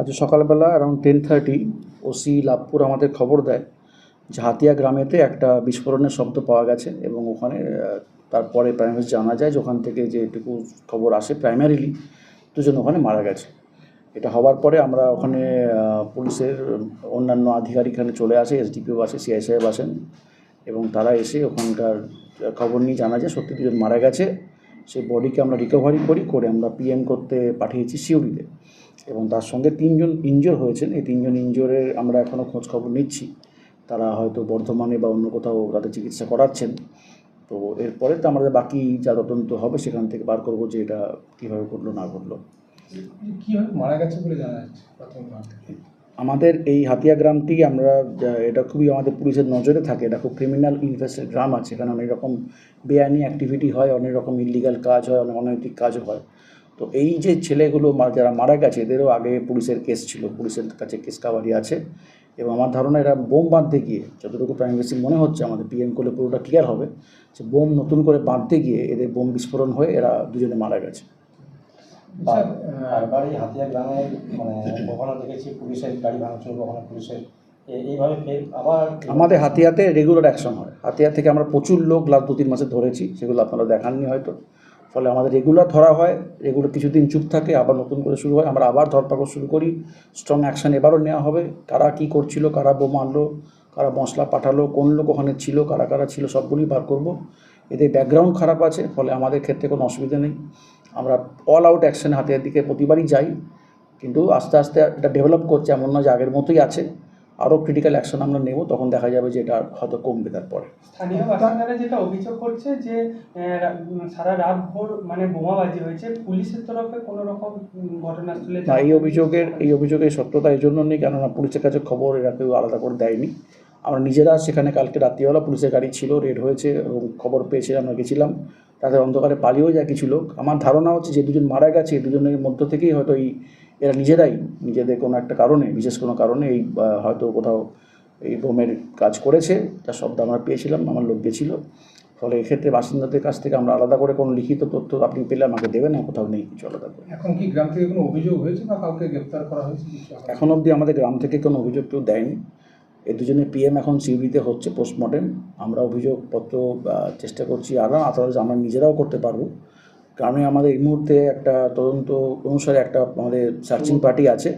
আজ সকালবেলা around ten thirty OC Labhpur আমাদের খবর দেয় যে হাতিয়া গ্রামেতে একটা বিস্ফোরণের শব্দ পাওয়া গেছে এবং ওখানে তারপরে প্রাইমারি জানা যায় যে ওখান থেকে যেটুকু খবর আসে প্রাইমারিলি দুজন ওখানে মারা গেছে। এটা হওয়ার পরে আমরা ওখানে পুলিশের অন্যান্য আধিকারিক এখানে চলে আসে এসডিপিও আসে সিআই সাহেব আসেন এবং তারা এসে ওখানকার খবর নিয়ে জানা যায় সত্যি দুজন মারা গেছে। সেই বডিকে আমরা রিকভারি করি, করে আমরা পিএম করতে পাঠিয়েছি সিউড়িতে এবং তার সঙ্গে তিনজন ইনজোর হয়েছেন। এই তিনজন ইনজোরের আমরা এখনও খোঁজখবর নিচ্ছি। তারা হয়তো বর্ধমানে বা অন্য কোথাও তাদের চিকিৎসা করাচ্ছেন। তো এরপরে তো আমাদের বাকি যা তদন্ত হবে, সেখান থেকে বার করব যে এটা কীভাবে ঘটলো, না ঘটলো। কীভাবে মারা গেছে বলে জানা যাচ্ছে আমাদের এই হাতিয়া গ্রামটি আমরা এটা খুবই আমাদের পুলিশের নজরে থাকে। এটা খুব ক্রিমিনাল ইনভেস্টেড গ্রাম আছে। এখানে অনেক রকম বেআইনি অ্যাক্টিভিটি হয়, অনেক রকম ইলিগাল কাজ হয়, অনেক অনৈতিক কাজও হয়। তো এই যে ছেলেগুলো যারা মারা গেছে, এদেরও আগে পুলিশের কেস ছিল। পুলিশের কাছে কেস কাভারি আছে। এবং আমার ধারণা এরা বোম বাঁধতে গিয়ে, যতটুকু প্রাইভেসি মনে হচ্ছে, আমাদের পিএম করলে পুরোটা ক্লিয়ার হবে, যে বোম নতুন করে বাঁধতে গিয়ে এদের বোম বিস্ফোরণ হয়ে এরা দুজনে মারা গেছে। স্যার, বারবার এই হাতিয়া গ্রামে মানে কখনো দেখেছি পুলিশের গাড়ি ভাঙচুর কখনো পুলিশের এইভাবে ফের আবার আমাদের হাতিয়াতে রেগুলার অ্যাকশন হয়। হাতিয়া থেকে আমরা প্রচুর লোক লাস্ট দু তিন মাসে ধরেছি সেগুলো আপনারা দেখাননি হয়তো। ফলে আমাদের রেগুলার ধরা হয় রেগুলার কিছুদিন চুপ থাকে আবার নতুন করে শুরু হয়। আমরা আবার ধরপাকড় শুরু করি স্ট্রং অ্যাকশন এবারও নেওয়া হবে। কারা কী করছিল কারা বোমা আনলো কারা মশলা পাঠালো কোন লোক ওখানে ছিল কারা কারা ছিল সবগুলোই বার করব। এদের ব্যাকগ্রাউন্ড খারাপ আছে ফলে আমাদের ক্ষেত্রে কোনো অসুবিধা নেই। আমরা অল আউট অ্যাকশন হাতিয়ার দিকে প্রতিবারই যাই কিন্তু আস্তে আস্তে এটা ডেভেলপ করছে এমন না যে আগের মতোই আছে। আরও ক্রিটিক্যাল অ্যাকশন আমরা নেব তখন দেখা যাবে যে এটা হয়তো কমবে তারপরে। স্থানীয় বাসিন্দারা যেটা অভিযোগ করছে যে সারা রাত ভোর মানে বোমাবাজি হয়েছে পুলিশের তরফে কোনো রকম ঘটনাস্থলে না এই অভিযোগের এই অভিযোগের সত্যতা এই জন্য নেই কেননা পুলিশের কাছে খবর এরা কেউ আলাদা করে দেয়নি। আমরা নিজেরা সেখানে কালকে রাত্রিবেলা পুলিশের গাড়ি ছিল রেড হয়েছে এবং খবর পেয়েছে আমরা গেছিলাম। তাদের অন্ধকারে পালিয়েও যায় কিছু লোক। আমার ধারণা হচ্ছে যে দুজন মারা গেছে এই দুজনের মধ্য থেকেই হয়তো এই এরা নিজেরাই নিজেদের কোনো একটা কারণে বিশেষ কোনো কারণে এই হয়তো কোথাও এই বোমের কাজ করেছে তার শব্দ আমরা পেয়েছিলাম আমার লোক গেছিল। ফলে এক্ষেত্রে বাসিন্দাদের কাছ থেকে আমরা আলাদা করে কোনো লিখিত তথ্য আপনি পেলে আমাকে দেবেন না কোথাও নেই কিছু আলাদা করে এখন কি গ্রাম থেকে কোনো অভিযোগ হয়েছে বা কাউকে গ্রেপ্তার করা হয়েছে? এখন অবধি আমাদের গ্রাম থেকে কোনো অভিযোগ কেউ দেয়নি। এই দুজনে পিএম এখন সিউড়িতে হচ্ছে পোস্টমর্টেম আমরা অভিযোগপত্র চেষ্টা করছি আর আদারওয়াইজ আমরা নিজেরাও করতে পারব। কারণ আমাদের এই মুহূর্তে একটা তদন্ত অনুসারে একটা আমাদের সার্চিং পার্টি আছে।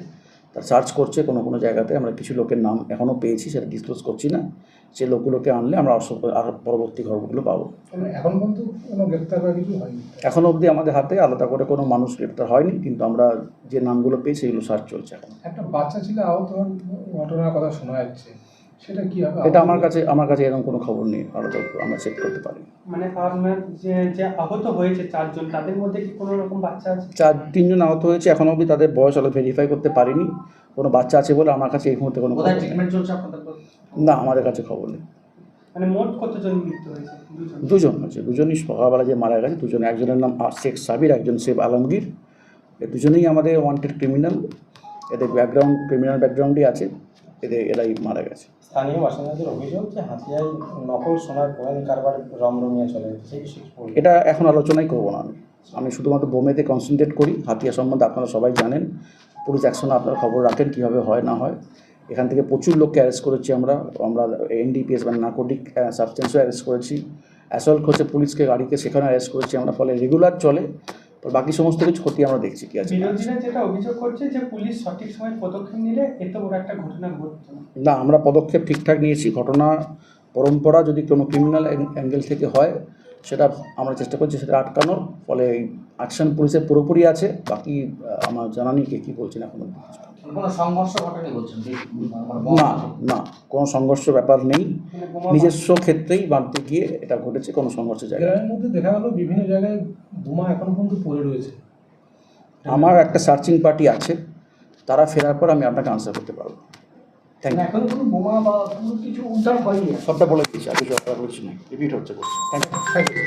তার সার্চ করছে কোনো কোনো জায়গাতে। আমরা কিছু লোকের নাম এখনও পেয়েছি সেটা ডিসক্লোজ করছি না। সে লোকগুলোকে আনলে আমরা আর পরবর্তী খবরগুলো পাবো। এখন পর্যন্ত কোনো গ্রেপ্তার কিছু হয়নি? এখন অবধি আমাদের হাতে আলাদা করে কোনো মানুষ গ্রেপ্তার হয়নি কিন্তু আমরা যে নামগুলো পেয়েছি সেগুলো সার্চ চলছে এখন। একটা বাচ্চা ছিল আহত হওয়ার ঘটনার কথা শোনা যাচ্ছে। সেটা কি হবে? এটা আমার কাছে আমার কাছে এরকম কোনো খবর নেই আলাদা আমরা চেক করতে পারি। মানে আপনার যে যে আহত হয়েছে চারজন তাদের মধ্যে কি কোনো রকম বাচ্চা আছে? চার তিনজন আহত হয়েছে এখন অবধি তাদের বয়স আলো ভেরিফাই করতে পারিনি। কোনো বাচ্চা আছে বলে আমার কাছে এই মুহূর্তে কোনো খবর। চলছে আপনাদের না আমাদের কাছে খবর নেই। মানে মোট কতজন মৃত্যু হয়েছে? দুজন। দুজন আছে দুজনই সকালবেলা যে মারা গেছে দুজন একজনের নাম আর শেখ সাবির একজন শেখ আলমগীর। এ দুজনেই আমাদের ওয়ান্টেড ক্রিমিনাল এদের ব্যাকগ্রাউন্ড ক্রিমিনাল ব্যাকগ্রাউন্ডই আছে এদের এরাই মারা গেছে। স্থানীয় বাসিন্দাদের অভিযোগ যে হাতিয়ায় নকল সোনার কোয়েন কারবার রমরমিয়ে চলে? এটা এখন আলোচনাই করব না আমি। আমি শুধুমাত্র বোমেতে কনসেন্ট্রেট করি, হাতিয়া সম্বন্ধে আপনারা সবাই জানেন। পুলিশ অ্যাকশনে আপনারা খবর রাখেন কীভাবে হয়, না হয়। এখান থেকে প্রচুর লোককে অ্যারেস্ট করেছি আমরা। আমরা এনডিপিএস মানে নার্কোটিক সাবস্টেন্সও অ্যারেস্ট করেছি। অ্যাসল্ট করছে পুলিশকে, গাড়িকে, সেখানে অ্যারেস্ট করেছি আমরা। ফলে রেগুলার চলে। বাকি সমস্ত কিছু ক্ষতি আমরা দেখছি কি আছে বিরোধীরা যেটা অভিযোগ করছে যে পুলিশ সঠিক সময় পদক্ষেপ নিলে এত বড় একটা ঘটনা ঘটতো। না আমরা পদক্ষেপ ঠিকঠাক নিয়েছি। ঘটনা পরম্পরা যদি কোনো ক্রিমিনাল অ্যাঙ্গেল থেকে হয় সেটা আমরা চেষ্টা করছি সেটা আটকানোর। ফলে অ্যাকশন পুলিশের পুরোপুরি আছে। বাকি আমার জানা নেই কে কী বলছেন এখন। কোনো সংঘর্ষ ঘটেনি বলছেন? মানে না না কোনো সংঘর্ষ ব্যাপার নেই। মানে নিজস্ব ক্ষেত্রেই বাঁধতে গিয়ে এটা ঘটেছে কোনো সংঘর্ষের জায়গায় মধ্যে দেখা গেল বিভিন্ন জায়গায় বোমা এখন পর্যন্ত পড়ে রয়েছে। আমার একটা সার্চিং পার্টি আছে তারা ফেরার পর আমি আপনাকে আনসার করতে পারব। থ্যাংক ইউ এখন কোনো বোমা বা কিছু উদ্ধার হয়নি? সবটা বলে দিচ্ছি আর কিছু ব্যাপার কিছু নেই রিপিট হচ্ছে থ্যাংক ইউ.